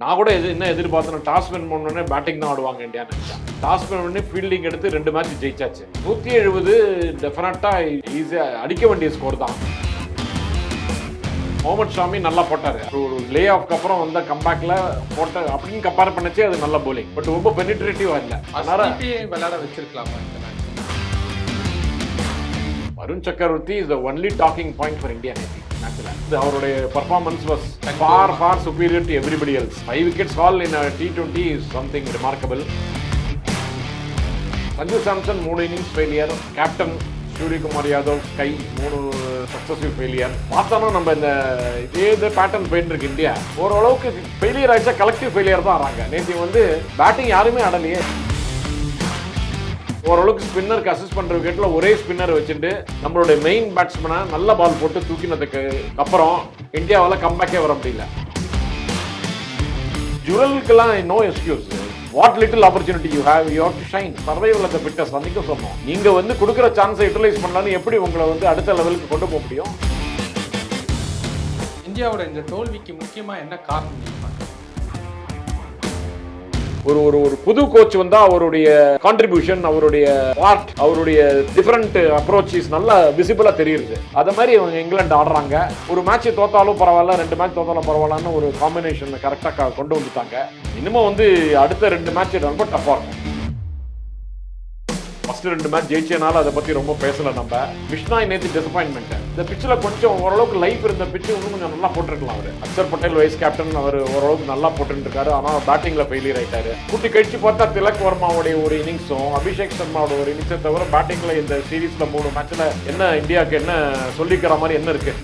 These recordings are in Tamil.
நான் கூட எது என்ன எதிர்பார்த்தேன் டாஸ் வின் பண்ணோடனே பேட்டிங் தான் ஆடுவாங்க இந்தியா நினைச்சேன் டாஸ் வின் பண்ணி ஃபீல்டிங் எடுத்து ரெண்டு மேட்ச் ஜெயிச்சாச்சு. நூற்றி எழுபது டெஃபினட்டாக ஈஸியாக அடிக்க வேண்டிய ஸ்கோர் தான். முகமது ஷாமி நல்லா போட்டாரு. ஒரு லே ஆஃப்க்கு அப்புறம் வந்த கம்பேக்ல போட்ட அப்படின்னு கம்பேர் பண்ணச்சே அது நல்ல bowling. பட் ரொம்ப பெனிட்ரேட்டிவா இல்லை. அதனால விளையாட வச்சிருக்கலாமா Varun Chakravarthy is the only talking point for India மேட்ச்ல இது அவருடைய performance was for for superior to everybody else five wickets all in T twenty is something remarkable Sanju Samson மூணு innings failure captain Suryakumar Yadav SKY மூணு சக்சஸிவ் ஃபெயிலியர் பார்த்தாலும் நம்ம இந்த இதே இது பேட்டர்ன் போயிட்டு இருக்கு இந்தியா. ஓரளவுக்கு ஃபெயிலியர் ஆயிடுச்சா கலெக்டிவ் ஃபெயிலியர் தான் ஆறாங்க. நேற்று வந்து பேட்டிங் யாருமே ஆடலையே. ஓரளவுக்கு ஸ்பின்னருக்கு அசிஸ்ட் பண்ணுற விக்கெட்டில் ஒரே ஸ்பின்னர் வச்சுட்டு நம்மளுடைய மெயின் பேட்ஸ்மேனை நல்ல பால் போட்டு தூக்கினதுக்கு அப்புறம் இந்தியாவால் கம்பேக்கே வர முடியல. ஜுரலுக்கெல்லாம் no excuse what little opportunity you have you have to shine survival அந்த ஃபிட்டஸ் அன்னைக்கும் சொன்னோம். நீங்கள் வந்து கொடுக்குற சான்ஸை யூட்டிலைஸ் பண்ணலான்னு எப்படி உங்களை வந்து அடுத்த லெவலுக்கு கொண்டு போக முடியும்? இந்தியாவோட இந்த தோல்விக்கு முக்கியமாக என்ன காரணம் ஒரு ஒரு ஒரு புது கோச் வந்தா அவருடைய கான்ட்ரிபியூஷன் அவருடைய பார்ட் அவருடைய டிஃப்ரெண்ட் அப்ரோச்சஸ் நல்லா விசிபிளா தெரியுது. அதை மாதிரி அவங்க இங்கிலாந்து ஆடுறாங்க. ஒரு மேட்ச் தோத்தாலும் பரவாயில்ல ரெண்டு மேட்ச் தோத்தாலும் பரவாயில்லன்னு ஒரு காம்பினேஷன் கரெக்டாக கொண்டு வந்துட்டாங்க. இன்னமும் வந்து அடுத்த ரெண்டு மேட்ச் ரொம்ப டஃபாக இருக்கும். ஃபர்ஸ்ட் ரெண்டு மேட்ச் ஜெயிச்சனால அதை பத்தி ரொம்ப பேசல நம்ம. விஷ்ணா நேற்று டிசப்பாயின்மெண்ட் இந்த பிச்சில் கொஞ்சம் ஓரளவுக்கு லைஃப் இருந்த பிச்சு இன்னும் கொஞ்சம் நல்லா போட்டிருக்கலாம் அவர். அக்ஷர் பட்டேல் வைஸ் கேப்டன் அவர் ஓரளவுக்கு நல்லா போட்டுருக்காரு ஆனால் பேட்டிங்ல ஃபெயிலியர் ஆயிட்டாரு. குட்டி கழிச்சு பார்த்தா திலக் வர்மாவுடைய ஒரு இன்னிங்ஸும் அபிஷேக் சர்மாவோட ஒரு இன்னிங்ஸை தவிர பேட்டிங்ல இந்த சீரீஸ்ல மூணு மேட்ச்ல என்ன இந்தியாவுக்கு என்ன சொல்லிக்கிற மாதிரி என்ன இருக்கு?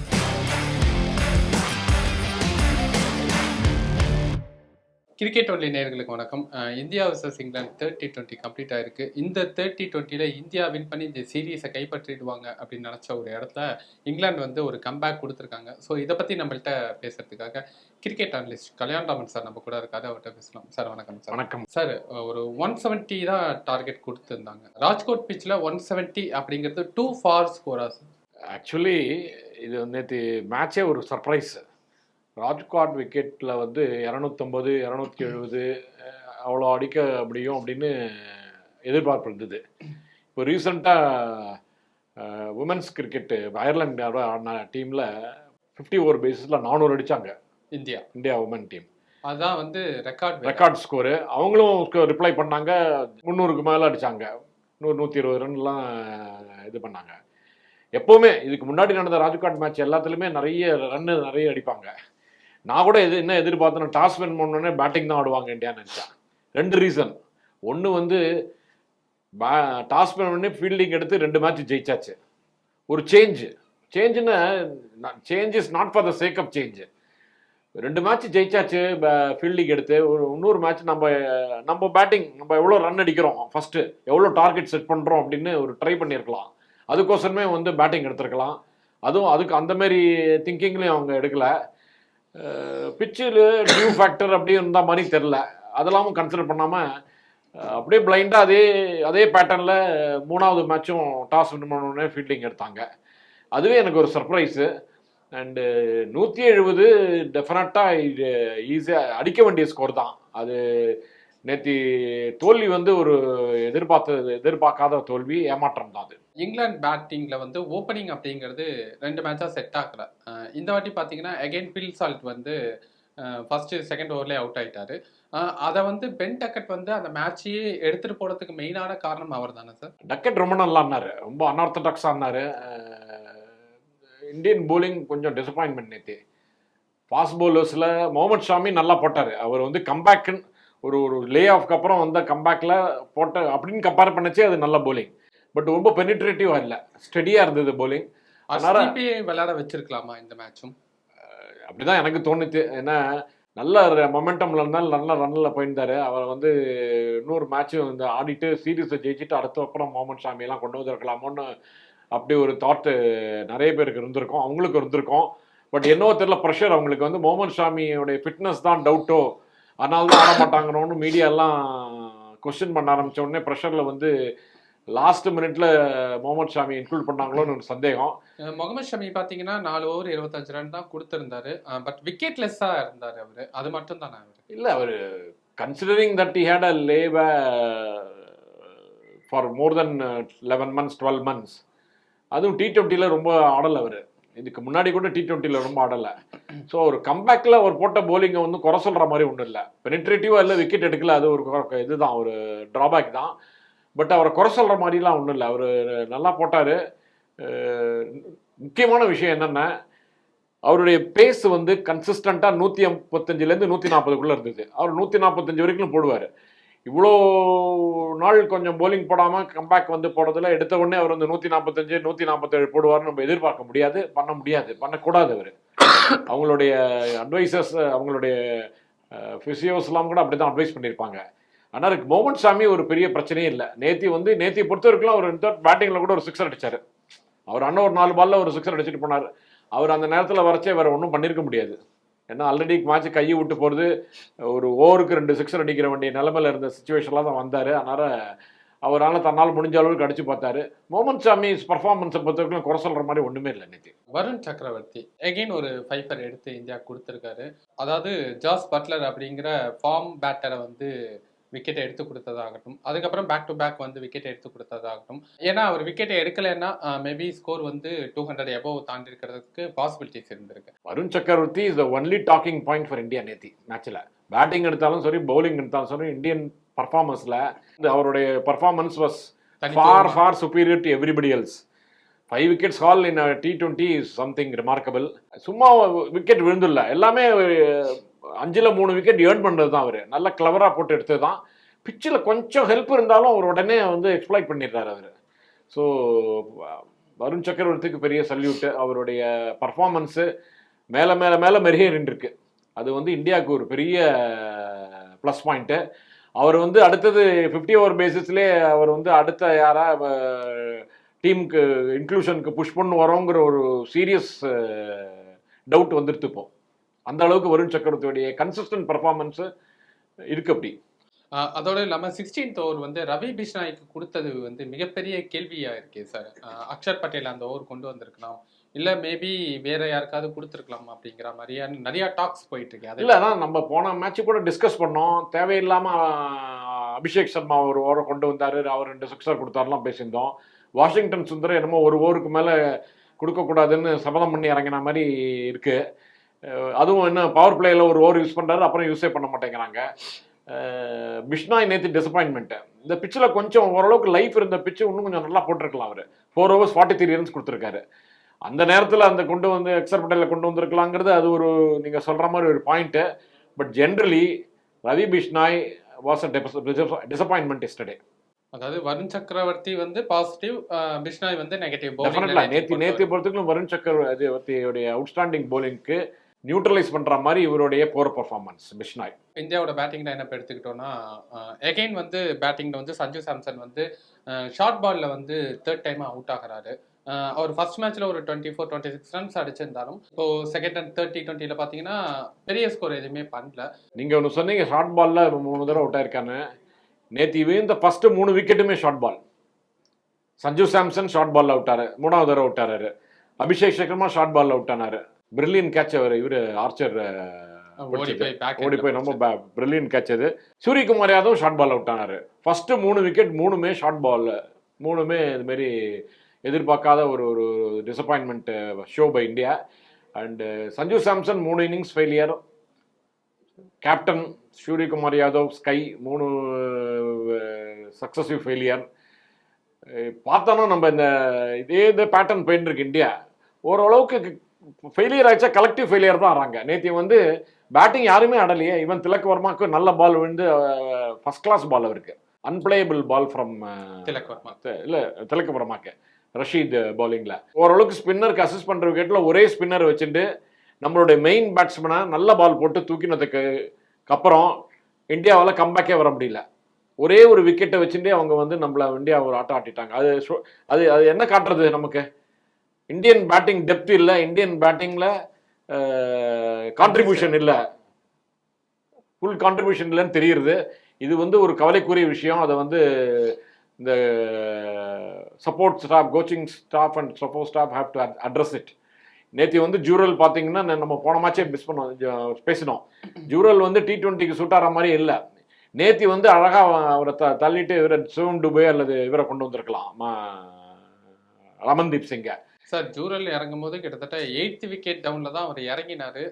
கிரிக்கெட் ஒன்லி நேயர்களுக்கு வணக்கம். இந்தியா vs இங்கிலாந்து தேர்ட்டி டுவெண்ட்டி கம்ப்ளீட் ஆயிருக்கு. இந்த தேர்ட்டி டுவெண்ட்டியில் இந்தியா வின் பண்ணி இந்த சீரீஸை கைப்பற்றிடுவாங்க அப்படின்னு நினச்ச ஒரு இடத்துல இங்கிலாந்து வந்து ஒரு கம்பேக் கொடுத்துருக்காங்க. ஸோ இதை பற்றி நம்மள்ட்ட பேசுறதுக்காக கிரிக்கெட் அனலிஸ்ட் கல்யாண்ராமன் சார் நம்ம கூட இருக்காரு. அவர்கிட்ட பேசலாம். சார் வணக்கம் சார் வணக்கம். சார் ஒரு ஒன் செவன்ட்டி தான் டார்கெட் கொடுத்துருந்தாங்க. ராஜ்கோட் பிச்சில் ஒன் செவன்ட்டி அப்படிங்கிறது டூ ஃபார் ஸ்கோரா சார் ஆக்சுவலி இது நேற்று மேட்சே ஒரு சர்ப்ரைஸ் ராஜ்காட் விக்கெட்டில் வந்து இரநூத்தம்பது இரநூத்தி எழுபது அவ்வளோ அடிக்க முடியும் அப்படின்னு எதிர்பார்ப்பு இருந்தது இப்போ ரீசண்டாக உமன்ஸ் கிரிக்கெட்டு அயர்லாந்து ஆடின டீமில் ஃபிஃப்டி ஓவர் பேசிஸில் நானூறு அடித்தாங்க இந்தியா. இந்தியா உமன் டீம் அதான் வந்து ரெக்கார்ட் ரெக்கார்ட் ஸ்கோரு அவங்களும் ரிப்ளை பண்ணாங்க. முந்நூறுக்கு மேலே அடித்தாங்க நூறு நூற்றி இருபது ரன்லாம் இது பண்ணாங்க. எப்போவுமே இதுக்கு முன்னாடி நடந்த ராஜ்காட் மேட்ச் எல்லாத்துலேயுமே நிறைய ரன்னு நிறைய அடிப்பாங்க. நான் கூட எது என்ன எதிர்பார்த்தேன் டாஸ் வின் பண்ணோடனே பேட்டிங் தான் ஆடுவாங்க இண்டியான்னு நினச்சேன் ரெண்டு ரீசன் ஒன்று வந்து பே டாஸ் வின் பண்ணி ஃபீல்டிங் எடுத்து ரெண்டு மேட்ச் ஜெயிச்சாச்சு. ஒரு change சேஞ்சுன்னு change is not for the sake of change ரெண்டு மேட்ச் ஜெயிச்சாச்சு ஃபீல்டிங் எடுத்து. ஒரு இன்னொரு மேட்ச் நம்ம நம்ம பேட்டிங் நம்ம எவ்வளோ ரன் அடிக்கிறோம்? ஃபஸ்ட்டு எவ்வளோ டார்கெட் செட் பண்ணுறோம் அப்படின்னு ஒரு ட்ரை பண்ணியிருக்கலாம் அதுக்கோசரமே வந்து பேட்டிங் எடுத்திருக்கலாம். அதுவும் அதுக்கு அந்தமாரி திங்கிங்லேயும் அவங்க எடுக்கல. பிச்சில் டியூ ஃபேக்டர் அப்படி இருந்த மாதிரி தெரில அதெல்லாம் கன்சிடர் பண்ணாமல் அப்படியே பிளைண்டாக அதே அதே பேட்டர்னில் மூணாவது மேட்சும் டாஸ் வின் பண்ணோடனே ஃபீல்டிங் எடுத்தாங்க. அதுவே எனக்கு ஒரு சர்ப்ரைஸு அண்டு நூற்றி எழுபது டெஃபினட்டாக இது ஈஸியாக அடிக்க வேண்டிய ஸ்கோர் தான். அது நேற்று தோல்வி வந்து ஒரு எதிர்பார்த்த எதிர்பார்க்காத தோல்வி ஏமாற்றம் தான் அது. இங்கிலாந்து பேட்டிங்ல வந்து ஓப்பனிங் அப்படிங்கிறது ரெண்டு மேட்சா செட் ஆகல. இந்த வாட்டி பாத்தீங்கன்னா அகைன் பில் சால்ட் வந்து ஃபர்ஸ்ட் செகண்ட் ஓவர்லேயே அவுட் ஆயிட்டாரு. அதை வந்து பென் டக்கட் வந்து அந்த மேட்சையே எடுத்துட்டு போறதுக்கு மெயினான காரணம் அவர் தானே சார்? டக்கெட் ரொம்ப நல்லா ஆனாரு ரொம்ப அன்ஆர்த்தடாக்ஸாக ஆனாரு இந்தியன் bowling கொஞ்சம் டிசப்பாயின்மெண்ட் நேற்று ஃபாஸ்ட் பவுலர்ஸில் முகமது ஷாமி நல்லா போட்டார். அவர் வந்து கம்பேக்குன்னு ஒரு ஒரு லே ஆஃப்க்கு அப்புறம் வந்த கம்பேக்கில் போட்ட அப்படின்னு கம்பேர் பண்ணச்சே அது நல்ல bowling. பட் ரொம்ப பெனிட்ரேட்டிவாக இல்லை. ஸ்டெடியாக இருந்தது bowling. அதனால- விளையாட வச்சிருக்கலாமா இந்த மேட்சும் அப்படிதான் எனக்கு தோணுச்சு. ஏன்னா நல்ல மொமெண்டம்ல இருந்தாலும் நல்ல ரன்னில் போயிருந்தாரு. அவர் வந்து இன்னொரு மேட்சும் இந்த ஆடிட்டு சீரீஸை ஜெயிச்சுட்டு அடுத்த அப்புறம் முகமது ஷாமியெல்லாம் கொண்டு வந்திருக்கலாமோன்னு அப்படி ஒரு தாட்டு நிறைய பேருக்கு இருந்திருக்கும். அவங்களுக்கு இருந்திருக்கும். பட் என்னவோ தெரியல ப்ரெஷர் அவங்களுக்கு வந்து முகமது ஷாமியோடைய ஃபிட்னஸ் தான் டவுட்டோ அதனால தான் ஆட மாட்டாங்கன்னு மீடியா எல்லாம் கொஸ்டின் பண்ண ஆரம்பிச்ச உடனே ப்ரெஷரில் வந்து லாஸ்ட் மினிட்ல முகமது ஷாமி இன்க்ளூட் பண்ணாங்களோன்னு ஒரு சந்தேகம். முகமது ஷமி பாத்தீங்கன்னா நாலு ஓவர் இருபத்தஞ்சு ரன் தான் கொடுத்திருந்தாரு. பட் விக்கெட்லெஸ்ஸா இருந்தாரு அவரு. அது மட்டும் தானே அவரு? இல்ல அவர் considering that he had a leave for more then eleven months twelve months அதுவும் டி டுவெண்ட்டியில் ரொம்ப ஆடலை அவர். இதுக்கு முன்னாடி கூட டி டுவெண்ட்டியில் ரொம்ப ஆடலை. ஸோ ஒரு கம்பேக்கில் அவர் போட்ட போலிங்கை வந்து குறை சொல்கிற மாதிரி ஒன்றும் இல்லை. பெனிட்ரேட்டிவாக இல்லை விக்கெட் எடுக்கல அது ஒரு இதுதான் ஒரு ட்ராபேக் தான். பட் அவரை குறை சொல்கிற மாதிரிலாம் ஒன்றும் இல்லை. அவர் நல்லா போட்டார். முக்கியமான விஷயம் என்னென்ன அவருடைய பேஸ் வந்து கன்சிஸ்டண்ட்டாக நூற்றி ஐம்பத்தஞ்சிலேருந்து நூற்றி நாற்பதுக்குள்ளே இருந்தது. அவர் நூற்றி நாற்பத்தஞ்சு வரைக்கும் போடுவார். இவ்வளோ நாள் கொஞ்சம் போலிங் போடாமல் கம்பேக் வந்து போடுறதுல எடுத்த உடனே அவர் வந்து நூற்றி நாற்பத்தஞ்சு நூற்றி நாற்பத்தேழு போடுவார்னு நம்ம எதிர்பார்க்க முடியாது பண்ண முடியாது பண்ணக்கூடாது அவர். அவங்களுடைய அட்வைசர்ஸ் அவங்களுடைய ஃபிசியோஸ்லாம் கூட அப்படி தான் அட்வைஸ் பண்ணியிருப்பாங்க ஆனால் மோகன் சாமி ஒரு பெரிய பிரச்சனையே இல்லை. நேத்தி வந்து நேத்தியை பொறுத்த வரைக்கும் அவர் பேட்டிங்கில் கூட ஒரு சிக்ஸர் அடித்தார் அவர் அண்ணன் ஒரு நாலு பாலில் ஒரு சிக்ஸர் அடிச்சிட்டு போனார். அவர் அந்த நேரத்தில் வரைச்சே வேறு ஒன்றும் பண்ணியிருக்க முடியாது. ஏன்னா ஆல்ரெடி மேட்ச் கையை விட்டு போகிறது ஒரு ஓவருக்கு ரெண்டு சிக்ஸர் அடிக்கிற வேண்டிய நிலமையில் இருந்த சுச்சுவேஷனில் தான் வந்தார். அதனால் அவரால் தன்னால் முடிஞ்ச அளவுக்கு அடிச்சு பார்த்தாரு. மோமன் சாமி பர்ஃபார்மன்ஸை பொறுத்தவரைக்கும் குறை சொல்கிற மாதிரி ஒன்றுமே இல்லை நேத்தி. வருண் சக்கரவர்த்தி எகைன் ஒரு ஃபைஃபர் எடுத்து இந்தியா கொடுத்துருக்காரு. அதாவது ஜாஸ் பட்லர் அப்படிங்கிற ஃபார்ம் பேட்டரை வந்து விக்கெட்டை எடுத்து கொடுத்ததாகட்டும். அதுக்கப்புறம் பேக் டு பேக் வந்து விக்கெட் எடுத்து கொடுத்ததாகட்டும். ஏன்னா அவர் விக்கெட்டை எடுக்கலைன்னா மேபி ஸ்கோர் வந்து டூ ஹண்ட்ரட் எபோவ் தாண்டி இருக்கிறதுக்கு பாசிபிலிட்டிஸ் இருந்திருக்கு. Varun Chakravarthy is the only talking point for India நேத்தி மேட்ச்சில் பேட்டிங் எடுத்தாலும் சரி பவுலிங் எடுத்தாலும் சரி இந்தியன் பர்ஃபார்மன்ஸில் அவருடைய performance was far far superior to everybody else five wickets haul in T twenty something remarkable சும்மா விக்கெட் விழுந்துல்ல எல்லாமே அஞ்சில் மூணு விக்கெட் ஏர்ன் பண்ணுறது தான் அவர். நல்ல கிளவராக போட்டு எடுத்தது தான் பிச்சில் கொஞ்சம் ஹெல்ப் இருந்தாலும் அவர் உடனே வந்து எக்ஸ்ப்ளாய்ட் பண்ணிடுறாரு அவர். ஸோ வருண் சக்கரவர்த்திக்கு பெரிய சல்யூட்டு அவருடைய பர்ஃபார்மன்ஸு மேலே மேலே மேலே மெருகேறின்னு இருக்கு அது வந்து இந்தியாவுக்கு ஒரு பெரிய ப்ளஸ் பாயிண்ட்டு அவர் வந்து அடுத்தது ஃபிஃப்டி ஓவர் பேசிஸ்லேயே அவர் வந்து அடுத்த யாரா டீமுக்கு இன்க்ளூஷனுக்கு புஷ் பண்ணு வரோங்கிற ஒரு சீரியஸ் டவுட் வந்துடுது இப்போ. அந்த அளவுக்கு வருண் சக்கரவர்த்தியுடைய கன்சிஸ்டன்ட் பர்ஃபார்மன்ஸு இருக்கு அப்படி. அதோட இல்லாம சிக்ஸ்டீன்த் ஓவர் வந்து ரவி பிஷ்னாய்க்கு கொடுத்தது வந்து மிகப்பெரிய கேள்வியா இருக்கே சார் அக்ஷர் பட்டேல் அந்த ஓவர் கொண்டு வந்திருக்கலாம். இல்ல மேபி வேற யாருக்காவது கொடுத்துருக்கலாம் அப்படிங்கிற மாதிரியான நிறைய டாக்ஸ் போயிட்டு இருக்கு. அது இல்லை அதான் நம்ம போன மேட்ச் கூட டிஸ்கஸ் பண்ணோம். தேவையில்லாமல் அபிஷேக் சர்மா ஒரு ஓவரை கொண்டு வந்தார். அவர் ரெண்டு சிக்ஸர் கொடுத்தாருலாம் பேசியிருந்தோம். வாஷிங்டன் சுந்தர் என்னமோ ஒரு ஓவருக்கு மேலே கொடுக்கக்கூடாதுன்னு சபதம் பண்ணி இறங்கின மாதிரி இருக்கு. அஹ் அதுவும் என்ன பவர் பிளேயில் ஒரு ஓவர் யூஸ் பண்ணுறாரு அப்புறம் யூஸே பண்ண மாட்டேங்கிறாங்க. பிஷ்னாய் நேற்று டிசப்பாயின்மெண்ட்டு இந்த பிச்சில் கொஞ்சம் ஓரளவுக்கு லைஃப் இருந்த பிச்சு இன்னும் கொஞ்சம் நல்லா போட்டிருக்கலாம் அவர். Four overs forty three runs கொடுத்துருக்காரு. அந்த நேரத்தில் அந்த கொண்டு வந்து எக்ஸர் பட்டேலில் கொண்டு வந்திருக்கலாங்கிறது அது ஒரு நீங்கள் சொல்கிற மாதிரி ஒரு point but generally Ravi Bishnoi was a disappointment yesterday அதாவது வருண் சக்கரவர்த்தி வந்து பாசிட்டிவ் பிஷ்னாய் வந்து நெகட்டிவ் நேத்தி நேத்தி பொறுத்துக்கும் வருண் சக்கரவர்த்தியுடைய அவுட்ஸ்டாண்டிங் போலிங்க்கு நியூட்ரலைஸ் பண்ற மாதிரி இவருடைய போர் பர்ஃபார்மன்ஸ் பிஷ்னாய் இந்தியாவோட பேட்டிங் லைனப் எடுத்துக்கிட்டோம்னா எகைன் வந்து பேட்டிங்ல வந்து சஞ்சு சாம்சன் வந்து ஷார்ட் பால்ல வந்து தேர்ட் டைம் அவுட் ஆகுறாரு. அவர் ஃபர்ஸ்ட் மேட்ச்ல ஒரு twenty four twenty six runs அடிச்சிருந்தாலும் இப்போ செகண்ட் அண்ட் தேர்ட்டி டுவெண்ட்டில பாத்தீங்கன்னா பெரிய ஸ்கோர் எதுவுமே பண்ணல. நீங்க ஒன்று சொன்னீங்க ஷார்ட் பால்ல மூணு தடவை அவுட் ஆயிருக்கான்னு. நேத்தி இந்த ஃபர்ஸ்ட் மூணு விக்கெட்டுமே short ball Sanju Samson short ball out ஆறு மூணாவது தடவை out ஆறாரு. Abhishek Sharma short ball out ஆனாரு. பிரில்லியன் கேட்ச் அவர் இவர் ஆர்ச்சர் ஓடி போய் ரொம்ப பிரில்லியன் கேட்ச் அது. Suryakumar Yadav short ball out ஆனாரு. ஃபர்ஸ்ட் மூணு விக்கெட் மூணுமே ஷார்ட் பால் மூணுமே இது மாதிரி எதிர்பார்க்காத ஒரு ஒரு disappointment show by India and Sanju Samson மூணு innings failure captain Suryakumar Yadav SKY மூணு சக்ஸஸிவ் ஃபெயிலியர் பார்த்தோன்னா நம்ம இந்த இதே இந்த பேட்டர்ன் போயிட்டு இருக்கு இந்தியா ஓரளவுக்கு ஃபெயிலியர் ஆயிடுச்சா கலெக்டிவ் ஃபெயிலியர் தான் ஆறாங்க. நேற்று வந்து பேட்டிங் யாருமே ஆடலையே. இவன் திலக் வர்மாக்கு நல்ல பால் விழுந்து ஃபர்ஸ்ட் கிளாஸ் பால் அவருக்கு. Unplayable ball from Tilak Varma. இல்லை திலக் வர்மாக்கு ரஷீத் பவுலிங்கில் ஓரளவுக்கு ஸ்பின்னருக்கு அசிஸ்ட் பண்ணுற விக்கெட்டில் ஒரே ஸ்பின்னர் வச்சுட்டு நம்மளுடைய மெயின் பேட்ஸ்மேனை நல்ல பால் போட்டு தூக்கினதுக்கு அப்புறம் இந்தியாவால் கம்பேக்கே வர முடியல. ஒரே ஒரு விக்கெட்டை வச்சுட்டே அவங்க வந்து நம்மள இந்தியா ஒரு ஆட்டம் ஆட்டிட்டாங்க. அது அது அது என்ன காட்டுறது நமக்கு? இந்தியன் பேட்டிங் டெப்த் இல்லை இந்தியன் பேட்டிங்கில் கான்ட்ரிபியூஷன் இல்லை. ஃபுல் கான்ட்ரிபியூஷன் இல்லைன்னு தெரியுது இது வந்து ஒரு கவலைக்குரிய விஷயம். அதை வந்து இந்த support staff coaching staff and support staff have to address it நேற்று வந்து ஜூரல் பார்த்தீங்கன்னா நம்ம போன மாச்சே மிஸ் பண்ணோம். பேசினோம். ஜூரல் வந்து டி ட்வெண்ட்டிக்கு சூட்டார மாதிரி இல்லை. நேத்தி வந்து அழகாக அவரை த தள்ளிட்டு இவரை சிவன் டுபே அல்லது இவரை கொண்டு வந்திருக்கலாம். ம- ரமன்தீப் சிங்கை. சார் ஜூரல் இறங்கும் போது கிட்டத்தட்ட எயித்து விக்கெட் டவுன்ல தான் அவர் இறங்கினாரு.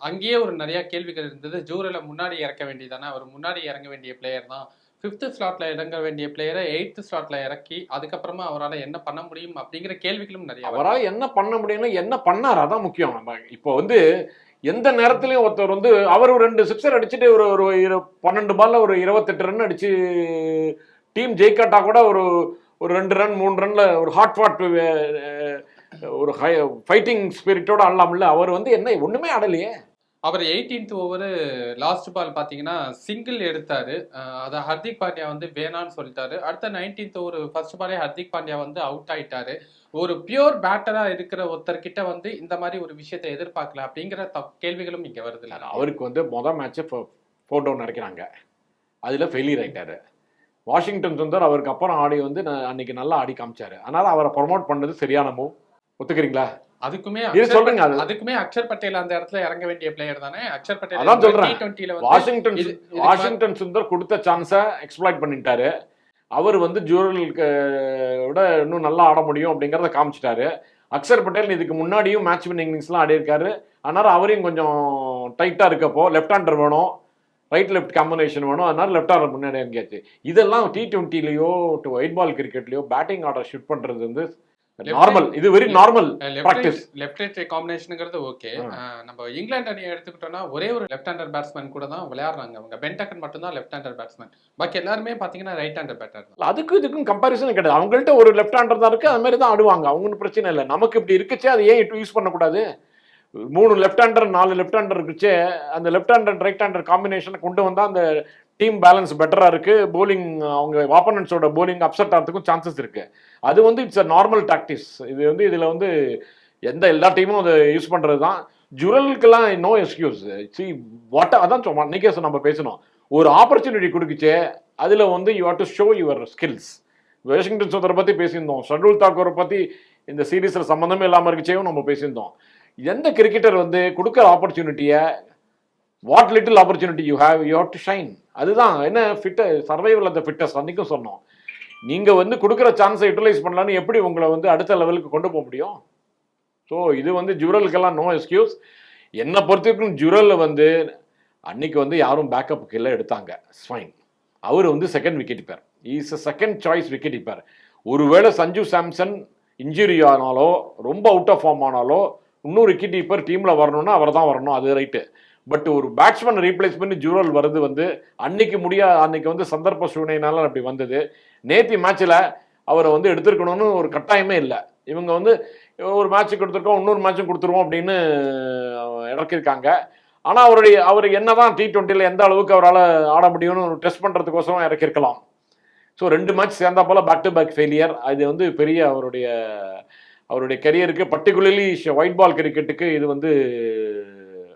அங்கேயே ஒரு நிறைய கேள்விகள் இருந்தது. ஜூரலை முன்னாடி இறக்க வேண்டியதானே? அவர் முன்னாடி இறங்க வேண்டிய பிளேயர் தான். ஃபிஃப்த் ஸ்லாட்ல இறங்க வேண்டிய பிளேயரை எயித்து ஸ்லாட்ல இறக்கி அதுக்கப்புறமா அவரால் என்ன பண்ண முடியும் அப்படிங்கிற கேள்விகளும் நிறைய அவரால் என்ன பண்ண முடியும்னா என்ன பண்ணார்? அதான் முக்கியம். நம்ம இப்போ வந்து எந்த நேரத்துலையும் ஒருத்தர் வந்து அவர் ஒரு ரெண்டு சிக்ஸர் அடிச்சுட்டு ஒரு ஒரு இரு- பன்னெண்டு பால்ல ஒரு இருபத்தெட்டு ரன் அடிச்சு டீம் ஜெயிக்காட்டா கூட ஒரு ஒரு ரெண்டு ரன் மூணு ரன்ல ஒரு ஹாட் ஃபாட் ஒரு ஹை ஃபைட்டிங் ஸ்பிரிட்டோட ஆடலாம்ல அவர் வந்து என்ன ஒண்ணுமே ஆடலையே. அவர் எயிட்டீன்த் ஓவர் லாஸ்ட் பால் பார்த்தீங்கன்னா சிங்கிள் எடுத்தாரு. அதை ஹர்திக் பாண்டியா வந்து வேணான்னு சொல்லிட்டாரு. அடுத்த நைன்டீன்த் ஓவர் ஃபர்ஸ்ட் பாலே ஹர்திக் பாண்டியா வந்து அவுட் ஆயிட்டாரு. ஒரு பியூர் பேட்டரா இருக்கிற ஒருத்தர்கிட்ட வந்து இந்த மாதிரி ஒரு விஷயத்தை எதிர்பார்க்கல அப்படிங்கிற தப் கேள்விகளும் இங்க வருது இல்ல. அவருக்கு வந்து மொதல் மேட்ச்சு ஃபோர் டவுன் அடிக்கிறாங்க அதில் ஃபெயிலியர் ஆயிட்டாரு. வாஷிங்டன் சுந்தர் அவருக்கு அப்புறம் ஆடி வந்து நான் அன்னைக்கு நல்லா ஆடி காமிச்சாரு. அதனால அவரை ப்ரொமோட் பண்ணது சரியான மூவ் ஒத்துக்கிறீங்களா? அதுக்குமே அது. அதுக்குமே அக்ஷர் பட்டேல் அந்த இடத்துல இறங்க வேண்டிய பிளேயர் தானே? அக்ஷர் பட்டேல் அதான் சொல்றேன். வாஷிங்டன் வாஷிங்டன் சுந்தர் கொடுத்த சான்ஸை எக்ஸ்ப்ளாய்ட் பண்ணிட்டாரு. அவர் வந்து ஜூரலுக்கு விட இன்னும் நல்லா ஆட முடியும் அப்படிங்கிறத காமிச்சிட்டாரு. அக்ஷர் பட்டேல் இதுக்கு முன்னாடியும் மேட்ச் வின்னிங் இன்னிங்ஸ்லாம் ஆடி இருக்காரு அதனால அவரையும் கொஞ்சம் டைட்டாக இருக்கப்போ லெஃப்ட் ஹேண்டர் வேணும் ரைட் லெஃப்ட் காம்பினேஷன் வேணும். அதனால லெஃப்ட் ஹேண்டர் முன்னாடி இறங்கியாச்சு. இதெல்லாம் டி டுவெண்ட்டிலையோ டு ஒயிட் பால் கிரிக்கெட்லையோ பேட்டிங் ஆர்டர் ஷூட் பண்ணுறது வந்து நார்மல் இது very normal practice. Left right காம்பினேஷனுங்கிறது okay நம்ம இங்கிலாந்து அணியை எடுத்துக்கிட்டோம்னா ஒரே ஒரு லெஃப்ட் ஹேண்டர் பேட்ஸ்மேன் கூட தான் விளையாடுறாங்க. அவங்க பென்டக்கன் மட்டும் தான் லெஃப்ட் ஹேண்டர் பேட்ஸ்மேன் பாக்கி எல்லாருமே பாத்தீங்கன்னா ரைட் ஹேண்டர் பேட்டர் தான். அதுக்கும் இதுக்கும் கம்பாரிசன் கிடையாது. அவங்கள்ட்ட ஒரு லெஃப்ட் ஹேண்டர் தான் இருக்கு அது மாதிரி தான் ஆடுவாங்க. அவங்களுக்கு பிரச்சனை இல்லை. நமக்கு இப்படி இருக்குச்சே அதை ஏன் யூஸ் பண்ணக்கூடாது? மூணு லெஃப்ட் ஹேண்டர் நாலு லெஃப்ட் ஹேண்டர் இருக்குச்சே அந்த லெஃப்ட் ஹேண்டர் ரைட் ஹேண்டர் காம்பினேஷனை கொண்டு வந்தா அந்த டீம் பேலன்ஸ் பெட்டராக இருக்குது போலிங் அவங்க ஆப்போனன்ஸோட போலிங் அப்செட் ஆகிறதுக்கும் சான்சஸ் இருக்குது அது வந்து இட்ஸ் அ நார்மல் டாக்டிஸ் இது வந்து இதில் வந்து எந்த எல்லா டீமும் அதை யூஸ் பண்ணுறது தான் ஜுரலுக்கெல்லாம் நோ எக்ஸ்கியூஸ் சி வாட் அதான் சொன்னோம் அன்னைக்கே நம்ம பேசணும் ஒரு ஆப்பர்ச்சுனிட்டி கொடுக்குச்சே அதில் வந்து you had to show your skills Washington சுந்தரை பற்றி பேசியிருந்தோம். ஷர்டுல் தாக்கூரை பற்றி இந்த சீரீஸில் சம்மந்தமே இல்லாமல் இருக்குச்சேவும் நம்ம பேசியிருந்தோம். எந்த கிரிக்கெட்டர் வந்து கொடுக்குற ஆப்பர்ச்சுனிட்டியை what little opportunity you have you have to shine அதுதான். என்ன ஃபிட்ட சர்வைவல் அந்த த அன்றைக்கும் அன்னைக்கும் சொன்னோம். நீங்கள் வந்து கொடுக்குற சான்ஸை யூட்டிலைஸ் பண்ணலான்னு எப்படி உங்களை வந்து அடுத்த லெவலுக்கு கொண்டு போக முடியும்? ஸோ இது வந்து ஜுரலுக்கெல்லாம் நோ எக்ஸ்கியூஸ் என்னை பொறுத்த வரைக்கும் ஜுரலில் வந்து அன்னைக்கு வந்து யாரும் பேக்கப்புக்கு இல்லை எடுத்தாங்க. ஸ்வைன் அவர் வந்து second wicket keeper is a second choice wicket keeper ஒருவேளை சஞ்சு சாம்சன் இன்ஜுரி ஆனாலோ ரொம்ப அவுட் ஆஃப் ஃபார்ம் ஆனாலோ இன்னொரு விக்கெட் கீப்பர் டீமில் வரணும்னா அவர் தான் வரணும். அது ரைட்டு பட் ஒரு பேட்ஸ்மேன் ரீப்ளேஸ் பண்ணி ஜூரல் வருது வந்து அன்னைக்கு முடியா அன்னைக்கு வந்து சந்தர்ப்ப சூழ்நிலைனால அப்படி வந்தது. நேத்தி மேட்ச்சில் அவரை வந்து எடுத்திருக்கணும்னு ஒரு கட்டாயமே இல்லை. இவங்க வந்து ஒரு மேட்ச் கொடுத்துருக்கோம் இன்னொரு மேட்சும் கொடுத்துருவோம் அப்படின்னு இறக்கியிருக்காங்க. ஆனால் அவருடைய அவர் என்ன தான் டி ட்வெண்ட்டியில் எந்த அளவுக்கு அவரால் ஆட முடியும்னு டெஸ்ட் பண்ணுறதுக்கோசரம் இறக்கிருக்கலாம் ஸோ ரெண்டு மேட்ச் சேர்ந்தா போல பேக் டு பேக் ஃபெயிலியர் அது வந்து பெரிய அவருடைய அவருடைய கெரியருக்கு பர்டிகுலர்லி ஒயிட் பால் கிரிக்கெட்டுக்கு இது வந்து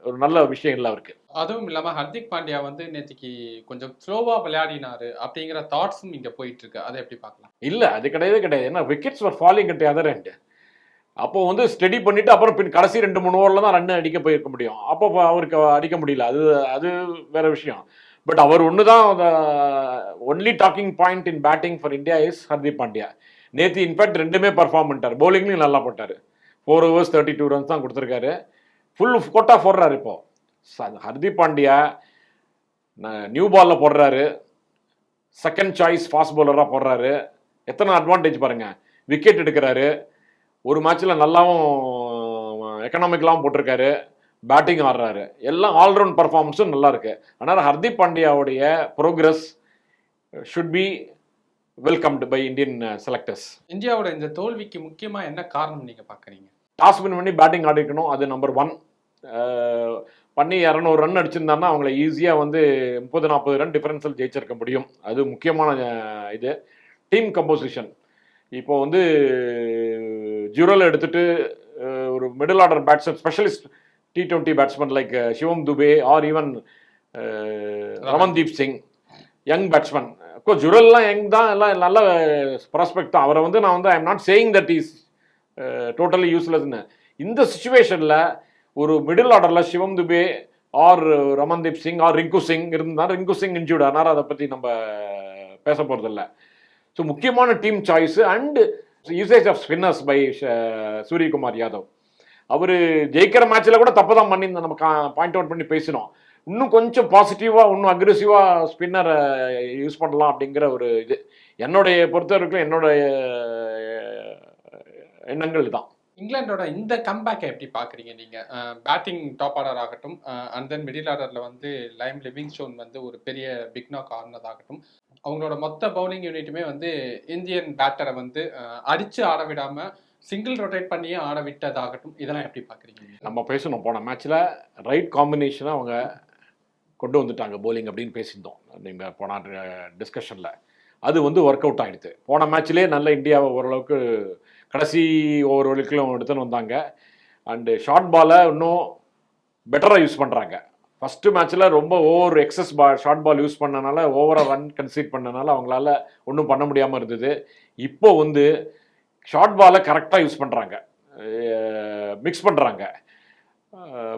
ஒரு நல்ல விஷயம் இல்லை அவருக்கு. அதுவும் இல்லாம ஹர்திக் பாண்டியா வந்து நேத்திக்கு கொஞ்சம் ஸ்லோவா விளையாடினாரு அப்படிங்கிற தாட்ஸும் இங்க போயிட்டு இருக்கு அதை எப்படி பார்க்கலாம்? இல்லை அது கிடையவே கிடையாது. ஏன்னா wickets were falling at other end. அப்போ வந்து ஸ்டடி பண்ணிட்டு அப்புறம் பின் கடைசி ரெண்டு மூணு ஓவரில் தான் ரன் அடிக்க போயிருக்க முடியும். அப்போ அப்ப அவருக்கு அடிக்க முடியல. அது அது வேற விஷயம். பட் அவர் ஒன்று தான் only talking point in batting for India is Hardik Pandya. நேற்று இன்ஃபேக்ட் ரெண்டுமே பர்ஃபார்ம் பண்ணிட்டார். பவுலிங்லையும் நல்லா போட்டார். Four overs thirty two runs தான் கொடுத்துருக்காரு. ஃபுல் கோட்டா போடுறாரு இப்போ. ச- ஹர்திக் பாண்டியா நியூ பால்ல போடுறாரு. செகண்ட் சாய்ஸ் ஃபாஸ்ட் பவுலராக போடுறாரு. எத்தனை அட்வான்டேஜ் பாருங்க. விக்கெட் எடுக்கிறாரு. ஒரு மேட்ச்சில் நல்லாவும் எக்கனாமிக்கலாகவும் போட்டிருக்காரு. பேட்டிங் ஆடுறாரு. எல்லாம் ஆல்ரவுண்ட் பர்ஃபார்மன்ஸும் நல்லா இருக்கு. அதனால் Hardik பாண்டியாவுடைய progress should be welcomed by Indian selectors இந்தியாவோட இந்த தோல்விக்கு முக்கியமா என்ன காரணம் நீங்க பாக்குறீங்க? டாஸ் வின் பண்ணி பேட்டிங் ஆடிக்கணும் அது நம்பர் ஒன் பண்ணி இரநூறு ரன் அடிச்சிருந்தாங்கன்னா அவங்கள ஈஸியாக வந்து முப்பது நாற்பது ரன் டிஃபரன்ஸில் ஜெயிச்சிருக்க முடியும். அது முக்கியமான இது. டீம் கம்போசிஷன் இப்போ வந்து ஜூரல் எடுத்துட்டு அஹ், ஒரு middle order batsman specialist T twenty batsman like Shivam Dube or even Ramandeep. Singh young batsman of course ஜுரல்லாம் young தான். எல்லாம் நல்ல ப்ராஸ்பெக்ட் தான். அவரை வந்து நான் வந்து I am not saying that is totally யூஸ்லெஸ்னு இந்த சுச்சுவேஷனில் ஒரு மிடில் ஆர்டரில் சிவம் துபே ஆர் ரமன்தீப் சிங் ஆர் ரிங்கு சிங் இருந்தால் ரிங்கு சிங் இன்ஜூர்ட் அதனால் அதை பற்றி நம்ம பேச போகிறதில்ல ஸோ முக்கியமான team choice and usage of spinners by Suryakumar Yadav. அவர் ஜெயிக்கிற மேட்ச்சில் கூட தப்பு தான் பண்ணி நம்ம பாயிண்ட் அவுட் பண்ணி பேசினோம். இன்னும் கொஞ்சம் பாசிட்டிவாக இன்னும் அக்ரெசிவாக ஸ்பின்னரை யூஸ் பண்ணலாம் அப்படிங்கிற ஒரு இது. என்னுடைய பொறுத்த வரைக்கும் என்னுடைய எண்ணங்கள் தான் இங்கிலாண்டோட இந்த கம்பேக்கை எப்படி பார்க்குறீங்க நீங்கள் பேட்டிங் டாப் ஆர்டர் ஆகட்டும் அண்ட் தென் மிடில் ஆர்டரில் வந்து லைம் லிவிங் ஸ்டோன் வந்து ஒரு பெரிய பிக் நாக் ஆடினதாகட்டும். அவங்களோட மொத்த பவுலிங் யூனிட்டுமே வந்து இந்தியன் பேட்டரை வந்து அடித்து ஆட விடாமல் சிங்கிள் ரொட்டேட் பண்ணியே ஆட விட்டதாகட்டும். இதெல்லாம் எப்படி பார்க்குறீங்க நம்ம பேசணும். போன மேட்ச்சில் ரைட் காம்பினேஷனை அவங்க கொண்டு வந்துட்டாங்க போலிங் அப்படின்னு பேசியிருந்தோம். நீங்கள் போன டிஸ்கஷனில் அது வந்து ஒர்க் அவுட் ஆகிடுது போன மேட்ச்லேயே நல்ல இந்தியாவை ஓரளவுக்கு கடைசி ஓவர் வரைக்கும் எடுத்துன்னு வந்தாங்க. அண்டு ஷார்ட் பாலை இன்னும் பெட்டராக யூஸ் பண்ணுறாங்க ஃபஸ்ட்டு மேட்ச்சில் ரொம்ப ஓவர் எக்ஸஸ் பா ஷார்ட் பால் யூஸ் பண்ணனால ஓவராக ரன் கன்சீட் பண்ணனால அவங்களால ஒன்றும் பண்ண முடியாமல் இருந்தது. இப்போ வந்து ஷார்ட் பாலை கரெக்டாக யூஸ் பண்ணுறாங்க மிக்ஸ் பண்ணுறாங்க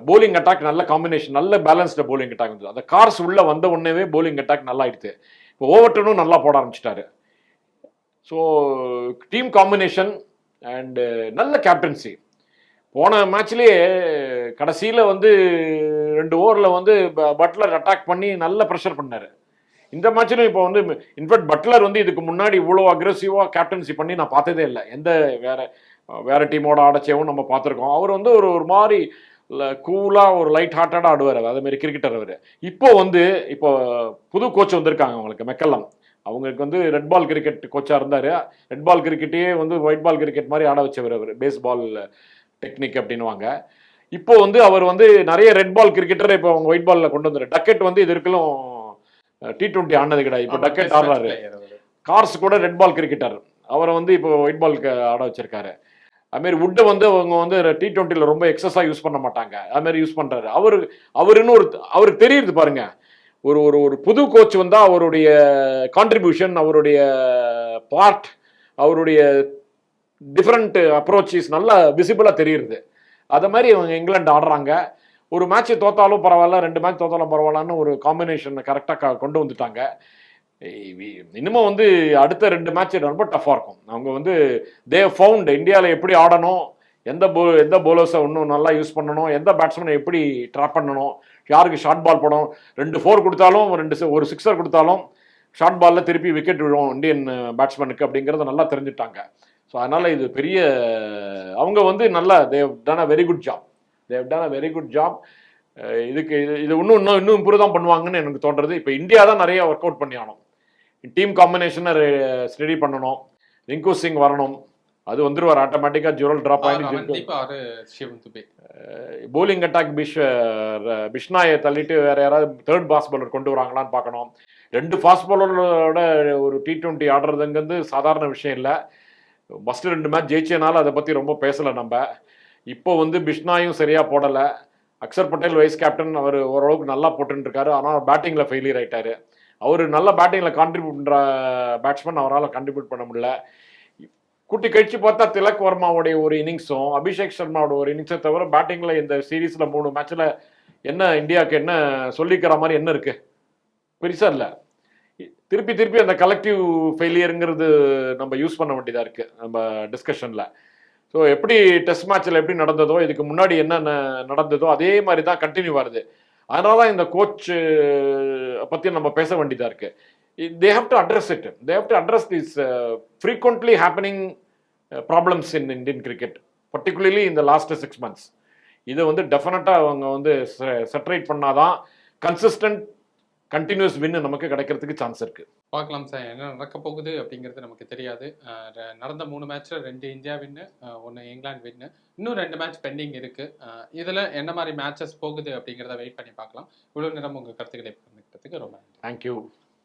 போலிங் அட்டாக் நல்ல காம்பினேஷன் நல்ல பேலன்ஸ்டு போலிங் அட்டாக் வந்து அந்த கார்ஸ் உள்ளே வந்த உடனேவே போலிங் அட்டாக் நல்லா ஆயிடுது. இப்போ ஓவர்டனும் நல்லா போட ஆரம்பிச்சிட்டாரு. So team combination and uh, நல்ல கேப்டன்சி போன மேட்ச்லேயே கடைசியில் வந்து ரெண்டு ஓவரில் வந்து ப- பட்லர் அட்டாக் பண்ணி நல்ல ப்ரெஷர் பண்ணார். இந்த மேட்ச்லையும் இப்போ வந்து இன்ஃபேக்ட் பட்லர் வந்து இதுக்கு முன்னாடி இவ்வளோ அக்ரெசிவாக கேப்டன்சி பண்ணி நான் பார்த்ததே இல்லை. எந்த வேற வேற டீமோட ஆடச்சேவும் நம்ம பார்த்துருக்கோம். அவர் வந்து ஒரு ஒரு மாதிரி கூலாக ஒரு லைட் ஹார்ட்டடாக ஆடுவார். அதேமாரி கிரிக்கெட்டர் அவர். இப்போ வந்து இப்போ புது கோச் வந்திருக்காங்க அவங்களுக்கு மெக்கல்லம். அவங்களுக்கு வந்து ரெட் பால் கிரிக்கெட் கோச்சாக இருந்தார். ரெட் பால் கிரிக்கெட்டே வந்து ஒயிட் பால் கிரிக்கெட் மாதிரி ஆட வச்சவர் அவர். பேஸ் பால் டெக்னிக் அப்படின்னுவாங்க. இப்போ வந்து அவர் வந்து நிறைய ரெட் பால் கிரிக்கெட்டரை இப்போ அவங்க ஒயிட் பால்ல கொண்டு வந்துரு. டக்கெட் வந்து இது இருக்கலும் டி டுவெண்ட்டி ஆனது கிடையாது. இப்போ டக்கெட் ஆடுறாரு. அவரு. கார்ஸ் கூட ரெட் பால் கிரிக்கெட்டர் அவரை வந்து இப்போ ஒயிட் பால்க்கு ஆட வச்சிருக்காரு. அதுமாரி வுட்டை வந்து அவங்க வந்து டி டுவெண்ட்டியில் ரொம்ப எக்ஸஸாக யூஸ் பண்ண மாட்டாங்க. அதுமாரி யூஸ் பண்ணுறாரு அவர் அவருன்னு ஒரு அவருக்கு தெரியுது பாருங்க. ஒரு ஒரு ஒரு புது கோச் வந்தால் அவருடைய கான்ட்ரிபியூஷன் அவருடைய பார்ட் அவருடைய டிஃப்ரெண்ட் அப்ரோச்சஸ் நல்லா விசிபிளாக தெரியுது அதை மாதிரி இவங்க இங்கிலாந்து ஆடுறாங்க. ஒரு மேட்ச் தோத்தாலும் பரவாயில்ல ரெண்டு மேட்ச் தோத்தாலும் பரவாயில்லன்னு ஒரு காம்பினேஷனை கரெக்டாக கொண்டு வந்துட்டாங்க. இன்னமும் வந்து அடுத்த ரெண்டு மேட்ச் ரொம்ப டஃப்பாக இருக்கும். அவங்க வந்து தே ஃபவுண்ட் இந்தியாவில் எப்படி ஆடணும் எந்த போ எந்த பவுலர்ஸை இன்னும் நல்லா யூஸ் பண்ணணும்? எந்த பேட்ஸ்மேனை எப்படி ட்ராப் பண்ணணும்? யாருக்கு ஷார்ட் பால் போடணும்? ரெண்டு ஃபோர் கொடுத்தாலும் ரெண்டு ஒரு சிக்ஸர் கொடுத்தாலும் ஷார்ட் பாலில் திருப்பி விக்கெட் விழும் இந்தியன் பேட்ஸ்மேனுக்கு uh, அப்படிங்கிறத நல்லா தெரிஞ்சுட்டாங்க. ஸோ அதனால் இது பெரிய அவங்க வந்து நல்லா they done a very good job they done a very good job இதுக்கு இது இது இன்னும் இன்னும் இன்னும் இம்ப்ரூவ் தான் பண்ணுவாங்கன்னு எனக்கு தோன்றது. இப்போ இந்தியா தான் நிறைய ஒர்க் அவுட் பண்ணி ஆகணும். டீம் காம்பினேஷனை ஸ்டடி பண்ணணும். ரிங்கு சிங் வரணும். அது வந்துருவார் ஆட்டோமேட்டிக்காக ஜுரல் ட்ராப் ஆகி போலிங் அட்டாக் பிஷ் பிஷ்னாயை தள்ளிட்டு வேற யாராவது தேர்ட் ஃபாஸ்ட் பாலர் கொண்டு வராங்களான்னு பார்க்கணும். ரெண்டு ஃபாஸ்ட் பாலரோட ஒரு டி டுவெண்ட்டி ஆடுறதுங்கிறது சாதாரண விஷயம் இல்லை. ஃபஸ்ட்டு ரெண்டு மேட்ச் ஜெயிச்சனால அதை பற்றி ரொம்ப பேசலை நம்ம. இப்போ வந்து பிஷ்னாயும் சரியாக போடலை. அக்ஷர் பட்டேல் வைஸ் கேப்டன் அவர் ஓரளவுக்கு நல்லா போட்டுன்னு இருக்காரு ஆனால் பேட்டிங்கில் ஃபெயிலியர் ஆயிட்டாரு. அவர் நல்ல பேட்டிங்கில் கான்ட்ரிபியூட் பண்ணுற பேட்ஸ்மேன் அவரால் கான்ட்ரிபியூட் பண்ண முடியல. கூட்டி கழிச்சு பார்த்தா திலக் வர்மாவுடைய ஒரு இன்னிங்ஸும் அபிஷேக் சர்மாவோட ஒரு இன்னிங்ஸை தவிர பேட்டிங்கில் இந்த சீரீஸில் மூணு மேட்ச்சில் என்ன இந்தியாவுக்கு என்ன சொல்லிக்கிற மாதிரி என்ன இருக்கு? பெருசாக இல்லை. திருப்பி திருப்பி அந்த கலெக்டிவ் ஃபெயிலியருங்கிறது நம்ம யூஸ் பண்ண வேண்டியதாக இருக்குது நம்ம டிஸ்கஷனில் ஸோ எப்படி டெஸ்ட் மேட்ச்சில் எப்படி நடந்ததோ இதுக்கு முன்னாடி என்னென்ன நடந்ததோ அதே மாதிரி தான் கண்டினியூ வருது. அதனால தான் இந்த கோச் பற்றி நம்ம பேச வேண்டியதாக இருக்குது they have to address it they have to address this frequently happening problems in Indian cricket particularly இந்த லாஸ்ட் சிக்ஸ் மந்த்ஸ் இதை வந்து டெஃபினட்டாக அவங்க வந்து செட்டரேட் பண்ணாதான் கன்சிஸ்டன்ட் கண்டினியூஸ் வின்னு நமக்கு கிடைக்கிறதுக்கு சான்ஸ் இருக்குது பார்க்கலாம் சார். என்ன நடக்க போகுது அப்படிங்கிறது நமக்கு தெரியாது. நடந்த மூணு மேட்ச்ல ரெண்டு இந்தியா வின்னு ஒன்று இங்கிலாந்து வின்னு இன்னும் ரெண்டு மேட்ச் பெண்டிங் இருக்கு. அஹ் இதுல என்ன மாதிரி மேட்சஸ் போகுது அப்படிங்கிறத வெயிட் பண்ணி பார்க்கலாம். இவ்வளவு நேரம் உங்க கருத்துக்களை பகிர்ந்துக்கிட்டதுக்கு ரொம்ப நன்றி. தேங்க்யூ